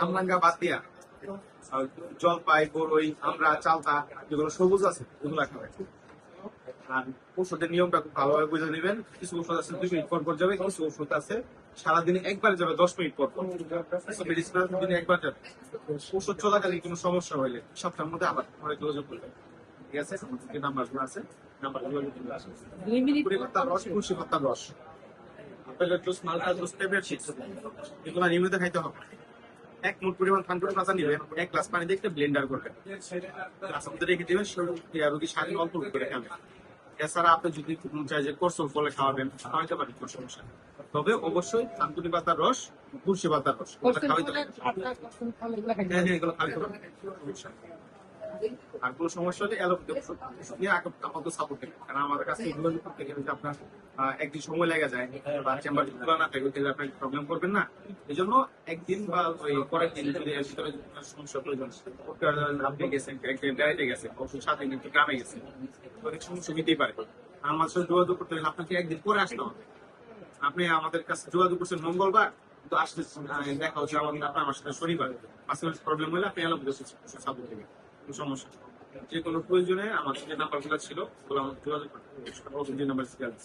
কামরাঙ্গা বাদ দিয়া জলপাই বড়ই আমরা চালতা যেগুলো সবুজ আছে এগুলো আর ওষুধের নিয়মটা খুব ভালোভাবে বুঝে নেবেন। কিছু ওষুধ আছে দুই মিনিট পর পর যাবে কিছু ওষুধ আছে সারাদিনে একবার যাবে দশ মিনিট পর পর। মেডিসিন দিনে একবার যাবে। ওষুধ চলাকালীন কোনো সমস্যা হইলে সপ্তাহের মধ্যে আবার পরে যোগাযোগ করবে। ঠিক আছে? নাম্বারগুলো আছে নাম্বারগুলো রস তুলসী পাতার রস। আপেলের জুস মালটা জুস এগুলো নিয়মিত খাইতে হবে। এক মুঠ পরিমাণ ঠান্ডা কাঁচা নিবে এক গ্লাস পানি দিয়ে একটা ব্লেন্ডার করবে রেখে দেবে রোগী শারীরিক অল্প করে খাবেন এছাড়া আপনি যদি চাই যে কোর্সল ফলে খাওয়াবেন খাওয়াইতে পারেন কোনো সমস্যা তবে অবশ্যই থানকুনি পাতার রস তুলসী পাতার রস খাওয়াইতে পারেন। হ্যাঁ হ্যাঁ এগুলো খাওয়াইতে পারেন। আর কোনো সমস্যা হলে অ্যালোপ্যাথি আপাতত সাপোর্ট কারণ আমাদের কাছে করতে গেলে আপনার একদিন সময় লেগে যায়। চেম্বার খোলা না থাকে, তাহলে প্রবলেম করবেন না। এই জন্য একদিন বা ওই পরের দিন যদি সমস্যা প্রয়োজন আপনি গেছেন গেছেন সাথে কিন্তু গ্রামে গেছেন। অনেক সমস্যা নিতেই পারে। আমার সাথে যোগাযোগ করতে হলে আপনাকে একদিন পরে আসতে হবে। আপনি আমাদের কাছে যোগাযোগ করছেন মঙ্গলবার, তো আসতে দেখা হচ্ছে আমাদের, আপনার আমার সাথে শনিবার। মাসে প্রবলেম হলে আপনি এলাম সাপোর্ট দেবেন। কোনো সমস্যা যে কোনো প্রয়োজনে আমার যে নাম্বারগুলো ছিল, ওগুলো আমার যোগাযোগ করতে হবে। নাম্বার